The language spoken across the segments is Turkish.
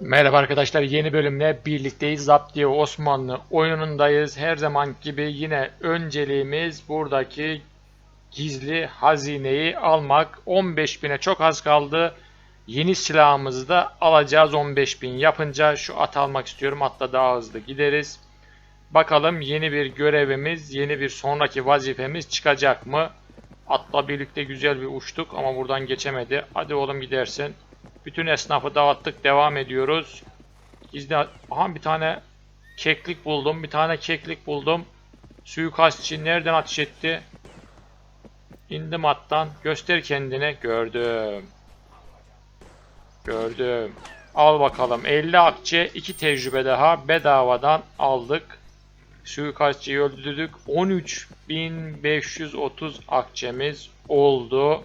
Merhaba arkadaşlar yeni bölümle birlikteyiz. Zaptiye Osmanlı oyunundayız. Her zaman gibi yine önceliğimiz buradaki gizli hazineyi almak. 15.000'e çok az kaldı. Yeni silahımızı da alacağız 15.000 yapınca. Şu at almak istiyorum. Atla daha hızlı gideriz. Bakalım yeni bir görevimiz, yeni bir sonraki vazifemiz çıkacak mı? Atla birlikte güzel bir uçtuk ama buradan geçemedi. Hadi oğlum gidersin. Bütün esnafı dağıttık. Devam ediyoruz. Gizli... Aha bir tane keklik buldum. Bir tane keklik buldum. Suikastçı nereden ateş etti? İndim attan. Göster kendini. Gördüm. Gördüm. Al bakalım. 50 akçe 2 tecrübe daha bedavadan aldık. Suikastçıyı öldürdük. 13.530 akçemiz oldu.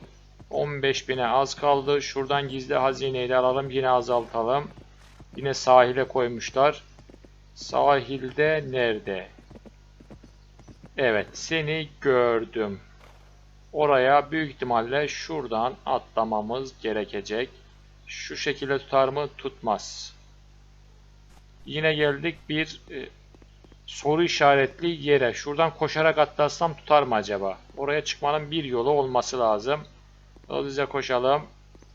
15.000'e az kaldı. Şuradan gizli hazineyi de alalım. Yine azaltalım. Yine sahile koymuşlar. Sahilde nerede? Evet seni gördüm. Oraya büyük ihtimalle şuradan atlamamız gerekecek. Şu şekilde tutar mı? Tutmaz. Yine geldik bir e, soru işaretli yere. Şuradan koşarak atlasam tutar mı acaba? Oraya çıkmanın bir yolu olması lazım. Hızlıca koşalım.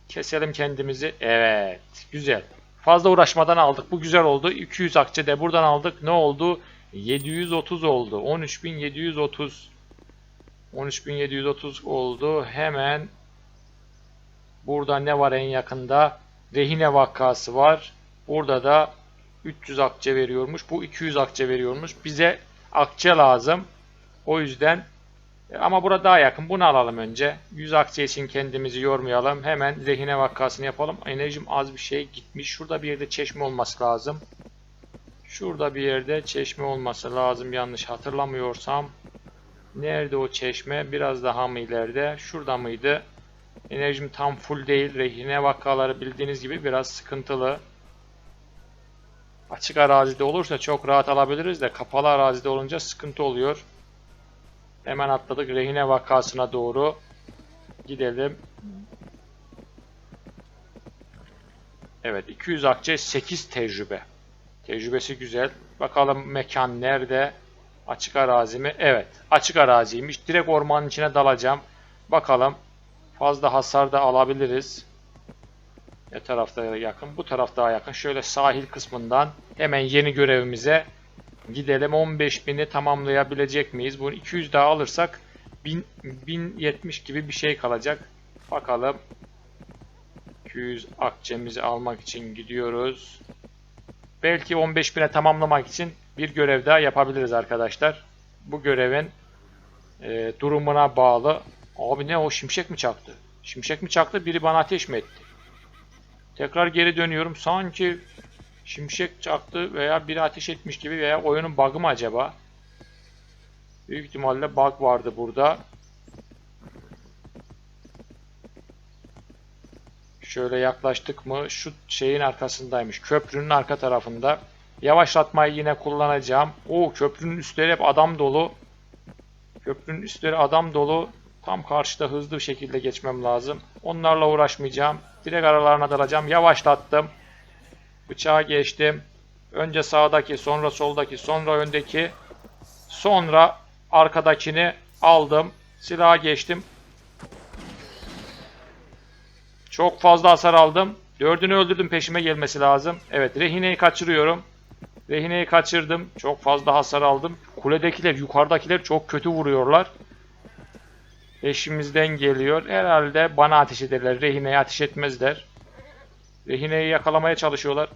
Keselim kendimizi. Evet. Güzel. Fazla uğraşmadan aldık. Bu güzel oldu. 200 akçe de buradan aldık. Ne oldu? 730 oldu. 13730 13730 oldu. Hemen burada ne var en yakında? Rehine vakası var. Burada da 300 akçe veriyormuş. Bu 200 akçe veriyormuş. Bize akçe lazım. O yüzden ama burada daha yakın. Bunu alalım önce. 100 akçe için kendimizi yormayalım. Hemen rehine vakasını yapalım. Enerjim az bir şey gitmiş. Şurada bir yerde çeşme olması lazım. Şurada bir yerde çeşme olması lazım. Yanlış hatırlamıyorsam. Nerede o çeşme? Biraz daha mı ileride? Şurada mıydı? Enerjim tam full değil. Rehine vakaları bildiğiniz gibi biraz sıkıntılı. Açık arazide olursa çok rahat alabiliriz de kapalı arazide olunca sıkıntı oluyor. Hemen atladık rehine vakasına doğru gidelim. Evet 200 akçe 8 tecrübe. Tecrübesi güzel. Bakalım mekan nerede? Açık arazi mi? Evet açık araziymiş. Direkt ormanın içine dalacağım. Bakalım fazla hasar da alabiliriz. Ne tarafta yakın? Bu taraf daha yakın. Şöyle sahil kısmından hemen yeni görevimize gidelim. 15.000'i tamamlayabilecek miyiz? Bunu 200 daha alırsak 1000, 1070 gibi bir şey kalacak. Bakalım. 200 akçemizi almak için gidiyoruz. Belki 15.000'e tamamlamak için bir görev daha yapabiliriz arkadaşlar. Bu görevin e, durumuna bağlı. Abi ne o şimşek mi çaktı? Şimşek mi çaktı? Biri bana ateş mi etti? Tekrar geri dönüyorum. Sanki şimşek çaktı veya biri ateş etmiş gibi veya oyunun bug'ı mı acaba? Büyük ihtimalle bug vardı burada. Şöyle yaklaştık mı şu şeyin arkasındaymış. Köprünün arka tarafında. Yavaşlatmayı yine kullanacağım. O köprünün üstleri hep adam dolu. Köprünün üstleri adam dolu. Tam karşıda hızlı bir şekilde geçmem lazım. Onlarla uğraşmayacağım. Direkt aralarına dalacağım. Yavaşlattım. Bıçağı geçtim. Önce sağdaki, sonra soldaki, sonra öndeki, sonra arkadakini aldım. Silaha geçtim. Çok fazla hasar aldım. Dördünü öldürdüm peşime gelmesi lazım. Evet rehineyi kaçırıyorum. Rehineyi kaçırdım. Çok fazla hasar aldım. Kuledekiler, yukarıdakiler çok kötü vuruyorlar. Peşimizden geliyor. Herhalde bana ateş ederler. Rehineye ateş etmezler. Rehineyi yakalamaya çalışıyorlar.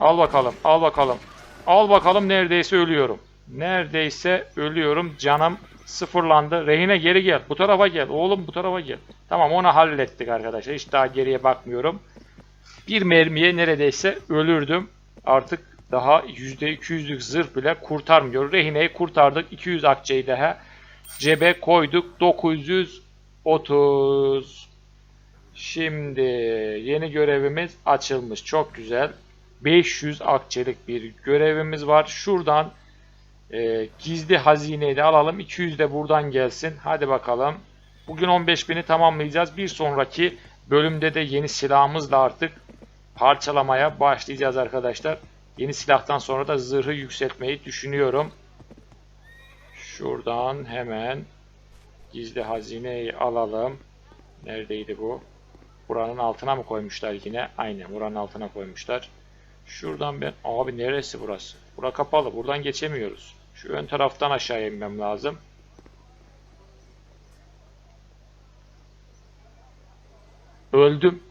Al bakalım, al bakalım. Al bakalım neredeyse ölüyorum. Neredeyse ölüyorum. Canım sıfırlandı. Rehine geri gel. Bu tarafa gel. Oğlum bu tarafa gel. Tamam onu hallettik arkadaşlar. Hiç daha geriye bakmıyorum. Bir mermiye neredeyse ölürdüm. Artık daha %200'lük zırh bile kurtarmıyor. Rehineyi kurtardık. 200 akçeyi daha cebe koyduk. 930. Şimdi yeni görevimiz açılmış. Çok güzel. 500 akçelik bir görevimiz var. Şuradan e, gizli hazineyi de alalım. 200 de buradan gelsin. Hadi bakalım. Bugün 15.000'i tamamlayacağız. Bir sonraki bölümde de yeni silahımızla artık parçalamaya başlayacağız arkadaşlar. Yeni silahtan sonra da zırhı yükseltmeyi düşünüyorum. Şuradan hemen gizli hazineyi alalım. Neredeydi bu? Buranın altına mı koymuşlar yine? Aynen buranın altına koymuşlar. Şuradan ben... Abi neresi burası? Bura kapalı. Buradan geçemiyoruz. Şu ön taraftan aşağıya inmem lazım. Öldüm.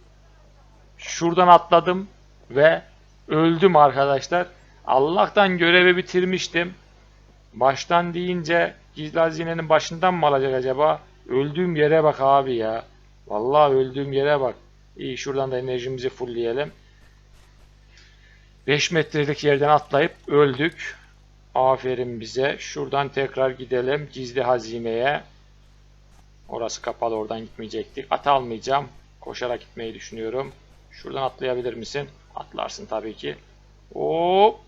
Şuradan atladım ve öldüm arkadaşlar. Allah'tan görevi bitirmiştim. Baştan deyince gizli hazinenin başından mı alacak acaba? Öldüğüm yere bak abi ya. Vallahi öldüğüm yere bak. İyi şuradan da enerjimizi fullleyelim. 5 metrelik yerden atlayıp öldük. Aferin bize. Şuradan tekrar gidelim gizli hazineye. Orası kapalı oradan gitmeyecektik. At almayacağım. Koşarak gitmeyi düşünüyorum. Şuradan atlayabilir misin? Atlarsın tabii ki. Hop.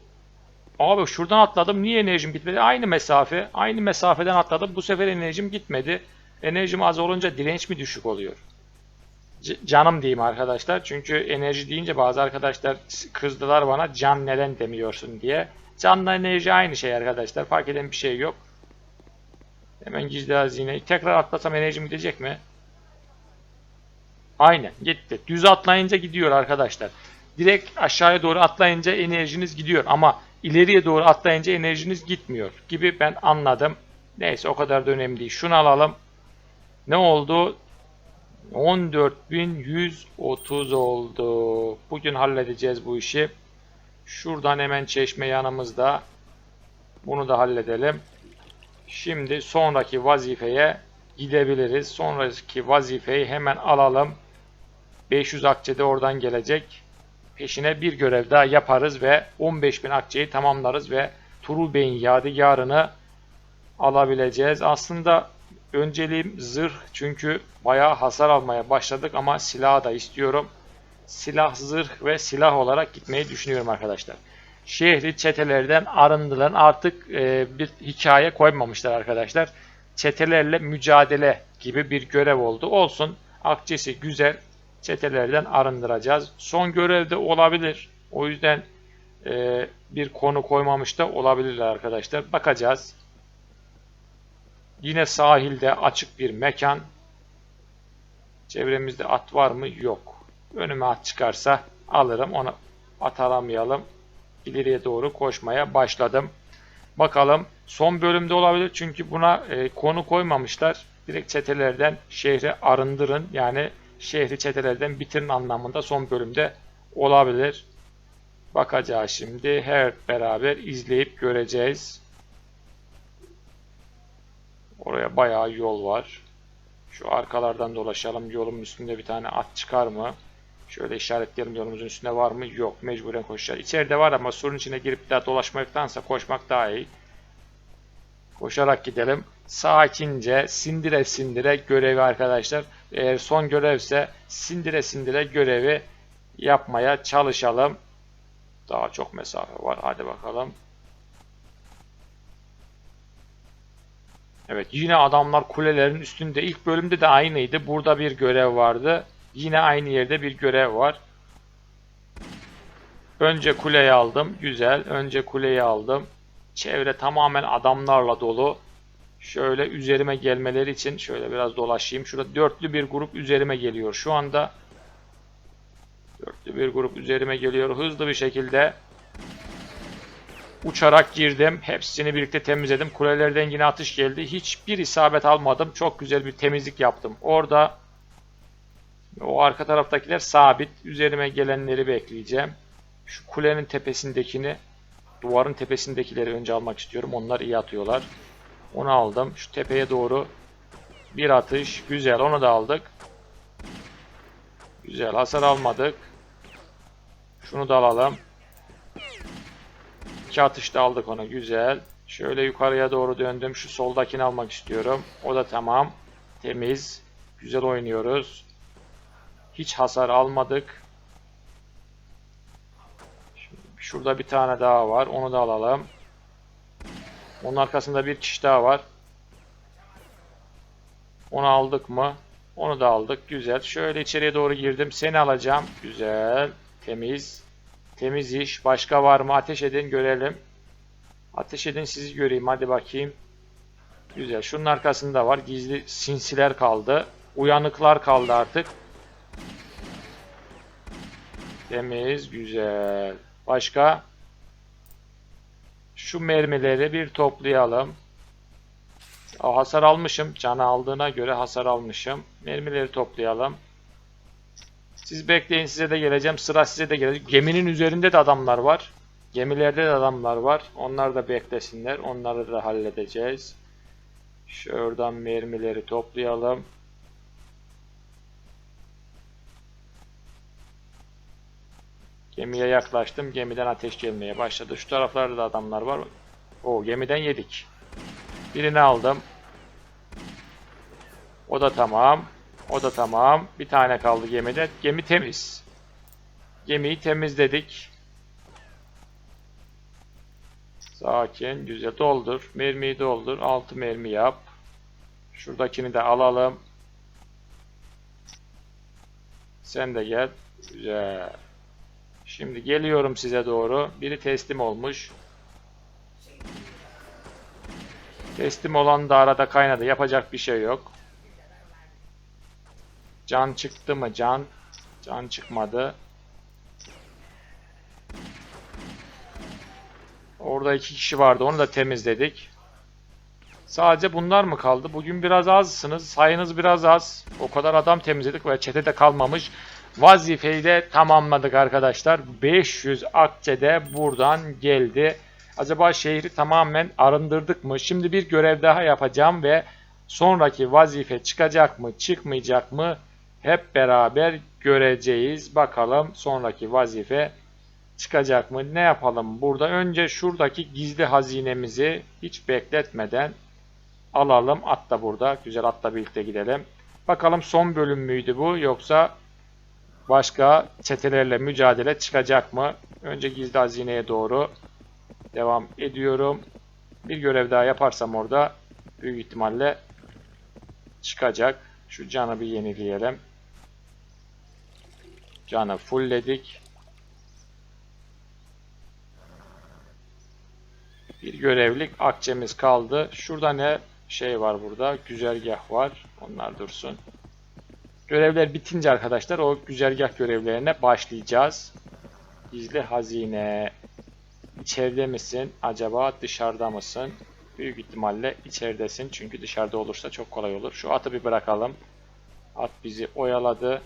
Abi şuradan atladım. Niye enerjim gitmedi? Aynı mesafe. Aynı mesafeden atladım. Bu sefer enerjim gitmedi. Enerjim az olunca direnç mi düşük oluyor? C- canım diyeyim arkadaşlar. Çünkü enerji deyince bazı arkadaşlar kızdılar bana can neden demiyorsun diye. Canla enerji aynı şey arkadaşlar. Fark eden bir şey yok. Hemen gizli hazineyi. Tekrar atlasam enerjim gidecek mi? Aynen gitti. Düz atlayınca gidiyor arkadaşlar. Direkt aşağıya doğru atlayınca enerjiniz gidiyor ama ileriye doğru atlayınca enerjiniz gitmiyor gibi ben anladım. Neyse o kadar da önemli değil. Şunu alalım. Ne oldu? 14.130 oldu. Bugün halledeceğiz bu işi. Şuradan hemen çeşme yanımızda. Bunu da halledelim. Şimdi sonraki vazifeye gidebiliriz. Sonraki vazifeyi hemen alalım. 500 akçe de oradan gelecek. Peşine bir görev daha yaparız ve 15.000 akçeyi tamamlarız ve Turul Bey'in yadigarını alabileceğiz. Aslında önceliğim zırh çünkü bayağı hasar almaya başladık ama silah da istiyorum. Silah, zırh ve silah olarak gitmeyi düşünüyorum arkadaşlar. Şehri çetelerden arındıran artık e, bir hikaye koymamışlar arkadaşlar. Çetelerle mücadele gibi bir görev oldu. Olsun. Akçesi güzel. Çetelerden arındıracağız. Son görevde olabilir. O yüzden e, bir konu koymamış da olabilirler arkadaşlar. Bakacağız. Yine sahilde açık bir mekan. Çevremizde at var mı? Yok. Önüme at çıkarsa alırım. Onu at alamayalım. İleriye doğru koşmaya başladım. Bakalım son bölümde olabilir. Çünkü buna e, konu koymamışlar. Direkt çetelerden şehri arındırın. Yani şehri çetelerden bitirin anlamında son bölümde olabilir. Bakacağız şimdi. Her beraber izleyip göreceğiz. Oraya bayağı yol var. Şu arkalardan dolaşalım. Yolun üstünde bir tane at çıkar mı? Şöyle işaretleyelim yolumuzun üstünde var mı? Yok. Mecburen koşacağız. İçeride var ama surun içine girip daha dolaşmaktansa koşmak daha iyi. Koşarak gidelim. Sakince sindire sindire görevi arkadaşlar. Eğer son görevse sindire sindire görevi yapmaya çalışalım. Daha çok mesafe var. Hadi bakalım. Evet yine adamlar kulelerin üstünde. İlk bölümde de aynıydı. Burada bir görev vardı. Yine aynı yerde bir görev var. Önce kuleyi aldım. Güzel. Önce kuleyi aldım. Çevre tamamen adamlarla dolu. Şöyle üzerime gelmeleri için şöyle biraz dolaşayım. Şurada dörtlü bir grup üzerime geliyor şu anda. Dörtlü bir grup üzerime geliyor. Hızlı bir şekilde uçarak girdim. Hepsini birlikte temizledim. Kulelerden yine atış geldi. Hiçbir isabet almadım. Çok güzel bir temizlik yaptım. Orada o arka taraftakiler sabit. Üzerime gelenleri bekleyeceğim. Şu kulenin tepesindekini, duvarın tepesindekileri önce almak istiyorum. Onlar iyi atıyorlar. Onu aldım. Şu tepeye doğru bir atış. Güzel. Onu da aldık. Güzel. Hasar almadık. Şunu da alalım. İki atışta aldık onu. Güzel. Şöyle yukarıya doğru döndüm. Şu soldakini almak istiyorum. O da tamam. Temiz. Güzel oynuyoruz. Hiç hasar almadık. Şurada bir tane daha var. Onu da alalım. Onun arkasında bir kişi daha var. Onu aldık mı? Onu da aldık. Güzel. Şöyle içeriye doğru girdim. Seni alacağım. Güzel. Temiz. Temiz iş. Başka var mı? Ateş edin görelim. Ateş edin sizi göreyim. Hadi bakayım. Güzel. Şunun arkasında var. Gizli sinsiler kaldı. Uyanıklar kaldı artık. Temiz. Güzel. Başka? Şu mermileri bir toplayalım. O hasar almışım. Canı aldığına göre hasar almışım. Mermileri toplayalım. Siz bekleyin size de geleceğim. Sıra size de gelecek. Geminin üzerinde de adamlar var. Gemilerde de adamlar var. Onlar da beklesinler. Onları da halledeceğiz. Şuradan mermileri toplayalım. Gemiye yaklaştım. Gemiden ateş gelmeye başladı. Şu taraflarda da adamlar var. O gemiden yedik. Birini aldım. O da tamam. O da tamam. Bir tane kaldı gemide. Gemi temiz. Gemiyi temizledik. Sakin. Güzel. Doldur. Mermiyi doldur. 6 mermi yap. Şuradakini de alalım. Sen de gel. Güzel. Şimdi geliyorum size doğru. Biri teslim olmuş. Teslim olan da arada kaynadı. Yapacak bir şey yok. Can çıktı mı? Can. Can çıkmadı. Orada iki kişi vardı. Onu da temizledik. Sadece bunlar mı kaldı? Bugün biraz azsınız. Sayınız biraz az. O kadar adam temizledik ve çetede kalmamış. Vazifeyi de tamamladık arkadaşlar. 500 akçe de buradan geldi. Acaba şehri tamamen arındırdık mı? Şimdi bir görev daha yapacağım ve sonraki vazife çıkacak mı, çıkmayacak mı? Hep beraber göreceğiz. Bakalım sonraki vazife çıkacak mı? Ne yapalım? Burada önce şuradaki gizli hazinemizi hiç bekletmeden alalım. At da burada. Güzel atla birlikte gidelim. Bakalım son bölüm müydü bu yoksa başka çetelerle mücadele çıkacak mı? Önce gizli hazineye doğru devam ediyorum. Bir görev daha yaparsam orada büyük ihtimalle çıkacak. Şu canı bir yenileyelim. Canı fullledik. Bir görevlik akçemiz kaldı. Şurada ne şey var burada? Güzergah var. Onlar dursun. Görevler bitince arkadaşlar o güzergah görevlerine başlayacağız. Gizli hazine. İçeride misin? Acaba dışarıda mısın? Büyük ihtimalle içeridesin. Çünkü dışarıda olursa çok kolay olur. Şu atı bir bırakalım. At bizi oyaladı.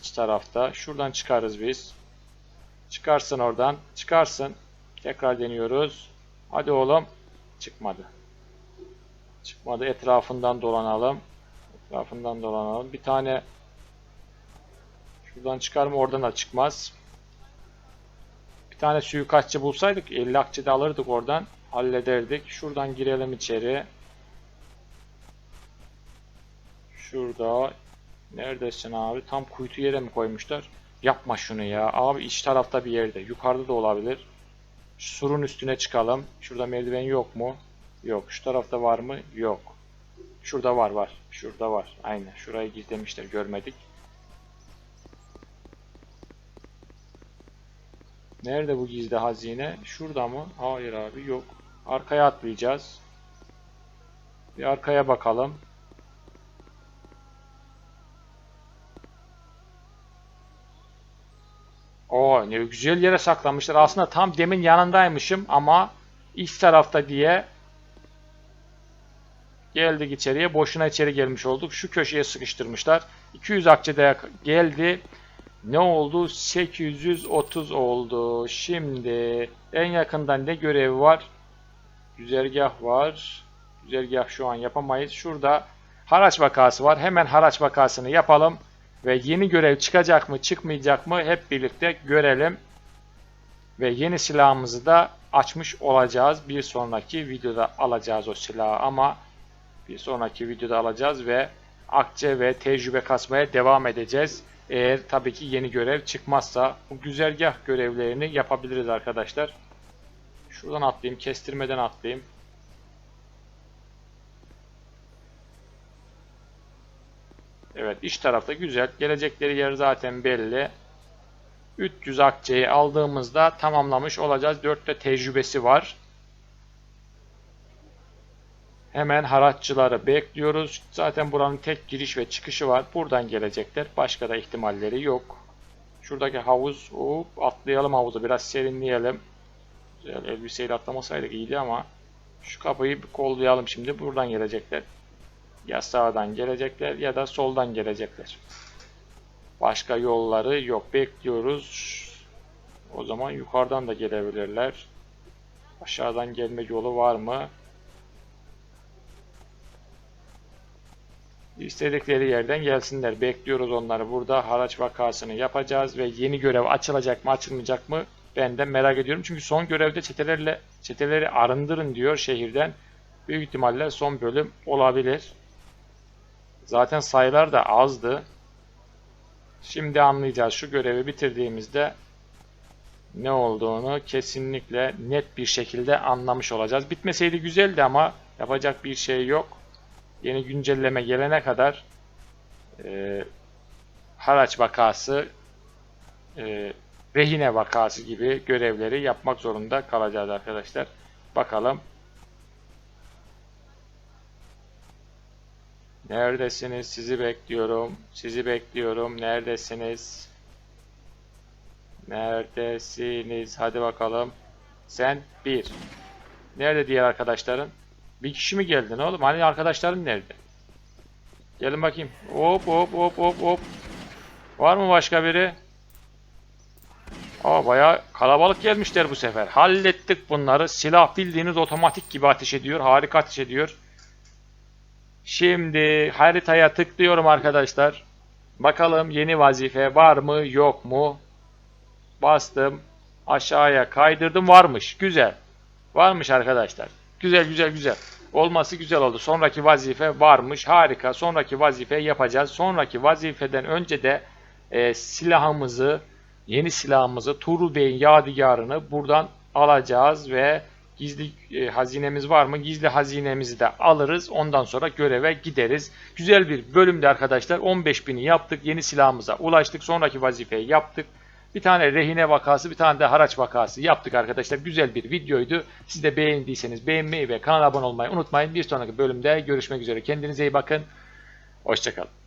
İç tarafta. Şuradan çıkarız biz. Çıkarsın oradan. Çıkarsın. Tekrar deniyoruz. Hadi oğlum. Çıkmadı. Çıkmadı. Etrafından dolanalım. Etrafından dolanalım. Bir tane şuradan çıkar mı? Oradan da çıkmaz. Bir tane suikastçı bulsaydık 50 akçe de alırdık oradan. Hallederdik. Şuradan girelim içeri. Şurada. Neredesin abi? Tam kuytu yere mi koymuşlar? Yapma şunu ya. Abi iç tarafta bir yerde. Yukarıda da olabilir. Şu surun üstüne çıkalım. Şurada merdiven yok mu? Yok. Şu tarafta var mı? Yok. Şurada var var. Şurada var. Aynen. Şurayı gizlemişler. Görmedik. Nerede bu gizli hazine? Şurada mı? Hayır abi yok. Arkaya atlayacağız. Bir arkaya bakalım. Oo ne güzel yere saklamışlar. Aslında tam demin yanındaymışım ama iç tarafta diye geldik içeriye. Boşuna içeri gelmiş olduk. Şu köşeye sıkıştırmışlar. 200 akçede geldi. Ne oldu? 830 oldu. Şimdi en yakından ne görevi var? Güzergah var. Güzergah şu an yapamayız. Şurada haraç vakası var. Hemen haraç vakasını yapalım. Ve yeni görev çıkacak mı çıkmayacak mı hep birlikte görelim. Ve yeni silahımızı da açmış olacağız. Bir sonraki videoda alacağız o silahı ama bir sonraki videoda alacağız ve akçe ve tecrübe kasmaya devam edeceğiz. Eğer tabii ki yeni görev çıkmazsa bu güzergah görevlerini yapabiliriz arkadaşlar. Şuradan atlayayım, kestirmeden atlayayım. Evet iç tarafta güzel. Gelecekleri yer zaten belli. 300 akçeyi aldığımızda tamamlamış olacağız. 4 de tecrübesi var. Hemen haratçıları bekliyoruz. Zaten buranın tek giriş ve çıkışı var. Buradan gelecekler. Başka da ihtimalleri yok. Şuradaki havuz. Hop, atlayalım havuzu. Biraz serinleyelim. Güzel elbiseyle atlamasaydık iyiydi ama şu kapıyı kollayalım şimdi. Buradan gelecekler. Ya sağdan gelecekler ya da soldan gelecekler. Başka yolları yok. Bekliyoruz. O zaman yukarıdan da gelebilirler. Aşağıdan gelme yolu var mı? İstedikleri yerden gelsinler. Bekliyoruz onları. Burada haraç vakasını yapacağız ve yeni görev açılacak mı açılmayacak mı? Ben de merak ediyorum. Çünkü son görevde çetelerle çeteleri arındırın diyor şehirden. Büyük ihtimalle son bölüm olabilir. Zaten sayılar da azdı. Şimdi anlayacağız. Şu görevi bitirdiğimizde ne olduğunu kesinlikle net bir şekilde anlamış olacağız. Bitmeseydi güzeldi ama yapacak bir şey yok. Yeni güncelleme gelene kadar e, haraç vakası, e, rehine vakası gibi görevleri yapmak zorunda kalacağız arkadaşlar. Bakalım. Neredesiniz? Sizi bekliyorum. Sizi bekliyorum. Neredesiniz? Neredesiniz? Hadi bakalım. Sen bir. Nerede diğer arkadaşların? Bir kişi mi geldin oğlum? Hani arkadaşların nerede? Gelin bakayım. Hop hop hop hop hop. Var mı başka biri? Aa bayağı kalabalık gelmişler bu sefer. Hallettik bunları. Silah bildiğiniz otomatik gibi ateş ediyor. Harika ateş ediyor. Şimdi haritaya tıklıyorum arkadaşlar. Bakalım yeni vazife var mı yok mu? Bastım. Aşağıya kaydırdım. Varmış. Güzel. Varmış arkadaşlar. Güzel güzel güzel. Olması güzel oldu. Sonraki vazife varmış. Harika. Sonraki vazife yapacağız. Sonraki vazifeden önce de e, silahımızı, yeni silahımızı, Tuğrul Bey'in yadigarını buradan alacağız ve gizli e, hazinemiz var mı? Gizli hazinemizi de alırız. Ondan sonra göreve gideriz. Güzel bir bölümde arkadaşlar. 15.000'i yaptık. Yeni silahımıza ulaştık. Sonraki vazifeyi yaptık. Bir tane rehine vakası, bir tane de haraç vakası yaptık arkadaşlar. Güzel bir videoydu. Siz de beğendiyseniz beğenmeyi ve kanala abone olmayı unutmayın. Bir sonraki bölümde görüşmek üzere. Kendinize iyi bakın. Hoşçakalın.